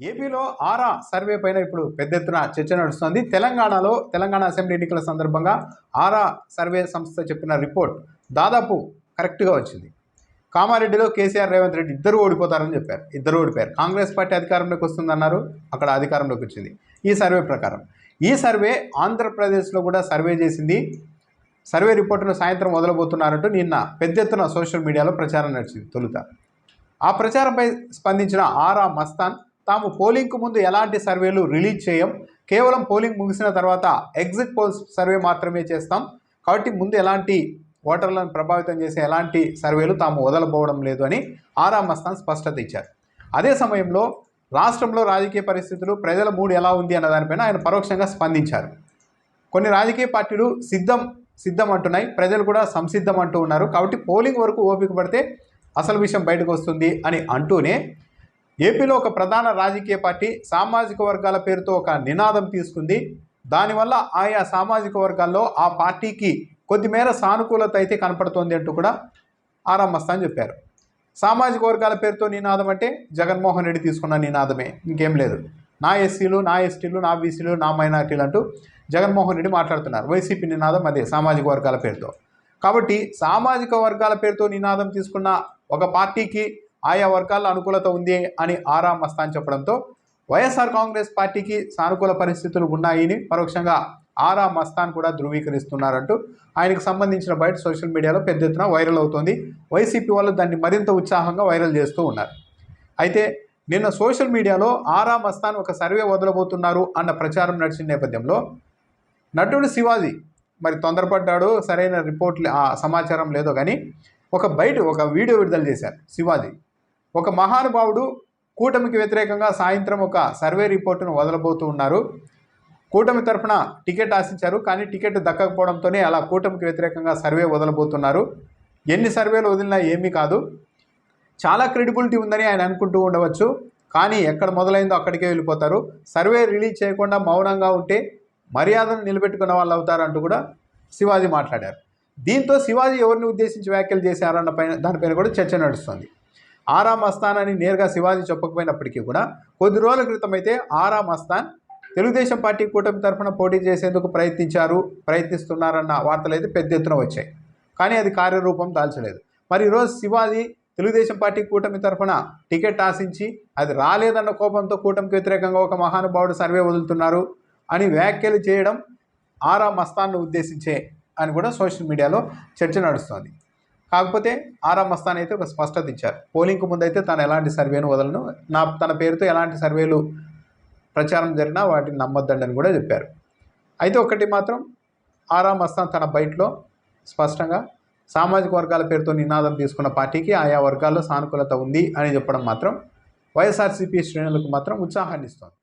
ఏపీలో ఆరా సర్వే పైన ఇప్పుడు పెద్ద ఎత్తున చర్చ నడుస్తుంది. తెలంగాణలో తెలంగాణ అసెంబ్లీ ఎన్నికల సందర్భంగా ఆరా సర్వే సంస్థ చెప్పిన రిపోర్ట్ దాదాపు కరెక్ట్గా వచ్చింది. కామారెడ్డిలో కేసీఆర్ రేవంత్ రెడ్డి ఇద్దరు ఓడిపోతారని చెప్పారు. ఇద్దరు ఓడిపోయారు. కాంగ్రెస్ పార్టీ అధికారంలోకి వస్తుందన్నారు. అక్కడ అధికారంలోకి వచ్చింది. ఈ సర్వే ప్రకారం ఈ సర్వే ఆంధ్రప్రదేశ్లో కూడా సర్వే చేసింది. సర్వే రిపోర్టును సాయంత్రం మొదలబోతున్నారంటూ నిన్న పెద్ద ఎత్తున సోషల్ మీడియాలో ప్రచారం నడిచింది తొలుత. ఆ ప్రచారంపై స్పందించిన ఆరా మస్తాన్ తాము పోలింగ్కు ముందు ఎలాంటి సర్వేలు రిలీజ్ చేయం కేవలం పోలింగ్ ముగిసిన తర్వాత ఎగ్జిట్ పోల్స్ సర్వే మాత్రమే చేస్తాం. కాబట్టి ముందు ఎలాంటి ఓటర్లను ప్రభావితం చేసే ఎలాంటి సర్వేలు తాము వదలబోవడం లేదు అని ఆరా మస్తాన్ స్పష్టత ఇచ్చారు. అదే సమయంలో రాష్ట్రంలో రాజకీయ పరిస్థితులు ప్రజల మూడు ఎలా ఉంది అన్న దానిపైన ఆయన పరోక్షంగా స్పందించారు. కొన్ని రాజకీయ పార్టీలు సిద్ధం సిద్ధం అంటున్నాయి ప్రజలు కూడా సంసిద్ధం అంటూ ఉన్నారు. కాబట్టి పోలింగ్ వరకు ఓపిక పడితే అసలు విషయం బయటకు వస్తుంది అని అంటూనే ఏపీలో ఒక ప్రధాన రాజకీయ పార్టీ సామాజిక వర్గాల పేరుతో ఒక నినాదం తీసుకుంది. దానివల్ల ఆయా సామాజిక వర్గాల్లో ఆ పార్టీకి కొద్దిమేర సానుకూలత అయితే కనపడుతోంది అంటూ కూడా ఆరా చెప్పారు. సామాజిక వర్గాల పేరుతో నినాదం అంటే జగన్మోహన్ రెడ్డి తీసుకున్న నినాదమే. ఇంకేం లేదు. నా ఎస్సీలు నా ఎస్టీలు నా బీసీలు నా మైనార్టీలు అంటూ జగన్మోహన్ రెడ్డి మాట్లాడుతున్నారు. వైసీపీ నినాదం అదే సామాజిక వర్గాల పేరుతో. కాబట్టి సామాజిక వర్గాల పేరుతో నినాదం తీసుకున్న ఒక పార్టీకి ఆయా వర్గాల అనుకూలత ఉంది అని ఆరా మస్తాన్ చెప్పడంతో వైఎస్ఆర్ కాంగ్రెస్ పార్టీకి సానుకూల పరిస్థితులు ఉన్నాయని పరోక్షంగా ఆరా మస్తాన్ కూడా ధృవీకరిస్తున్నారంటూ ఆయనకు సంబంధించిన బయట సోషల్ మీడియాలో పెద్ద ఎత్తున వైరల్ అవుతోంది. వైసీపీ వాళ్ళు దాన్ని మరింత ఉత్సాహంగా వైరల్ చేస్తూ ఉన్నారు. అయితే నిన్న సోషల్ మీడియాలో ఆరా మస్తాన్ ఒక సర్వే వదలబోతున్నారు అన్న ప్రచారం నడిచిన నేపథ్యంలో నటుడు శివాజీ మరి తొందరపడ్డాడు సరైన రిపోర్ట్ ఆ సమాచారం లేదో కానీ ఒక బయట ఒక వీడియో విడుదల చేశారు శివాజీ. ఒక మహానుభావుడు కూటమికి వ్యతిరేకంగా సాయంత్రం ఒక సర్వే రిపోర్టును వదలబోతూ ఉన్నారు. కూటమి తరఫున టికెట్ ఆశించారు కానీ టికెట్ దక్కకపోవడంతోనే అలా కూటమికి వ్యతిరేకంగా సర్వే వదలబోతున్నారు. ఎన్ని సర్వేలు వదిలినా ఏమీ కాదు. చాలా క్రెడిబిలిటీ ఉందని ఆయన అనుకుంటూ ఉండవచ్చు కానీ ఎక్కడ మొదలైందో అక్కడికే వెళ్ళిపోతారు. సర్వే రిలీజ్ చేయకుండా మౌనంగా ఉంటే మర్యాదను నిలబెట్టుకున్న వాళ్ళు అవుతారంటూ కూడా శివాజీ మాట్లాడారు. దీంతో శివాజీ ఎవరిని ఉద్దేశించి వ్యాఖ్యలు చేశారన్న పైన దానిపైన కూడా చర్చ నడుస్తుంది. ఆరామ్ అస్థాన్ అని నేరుగా శివాజీ చెప్పకపోయినప్పటికీ కూడా కొద్ది రోజుల క్రితం అయితే ఆరామ్ అస్థాన్ తెలుగుదేశం పార్టీ కూటమి తరఫున పోటీ చేసేందుకు ప్రయత్నించారు ప్రయత్నిస్తున్నారన్న వార్తలు అయితే పెద్ద ఎత్తున వచ్చాయి. కానీ అది కార్యరూపం దాల్చలేదు. మరి ఈరోజు శివాజీ తెలుగుదేశం పార్టీ కూటమి తరఫున టికెట్ ఆశించి అది రాలేదన్న కోపంతో కూటమికి వ్యతిరేకంగా ఒక మహానుభావుడు సర్వే వదులుతున్నారు అని వ్యాఖ్యలు చేయడం ఆరా మస్తాన్ను ఉద్దేశించే అని కూడా సోషల్ మీడియాలో చర్చ నడుస్తోంది. కాకపోతే ఆరా మస్తాన్ అయితే ఒక స్పష్టత ఇచ్చారు. పోలింగ్కు ముందైతే తను ఎలాంటి సర్వేను వదలను నా తన పేరుతో ఎలాంటి సర్వేలు ప్రచారం జరిగినా వాటిని నమ్మొద్దండి అని కూడా చెప్పారు. అయితే ఒకటి మాత్రం ఆరా అస్తాన్ తన బయటలో స్పష్టంగా సామాజిక వర్గాల పేరుతో నినాదం తీసుకున్న పార్టీకి ఆయా వర్గాల్లో సానుకూలత ఉంది అని చెప్పడం మాత్రం వైఎస్ఆర్సీపీ శ్రేణులకు మాత్రం ఉత్సాహాన్ని ఇస్తోంది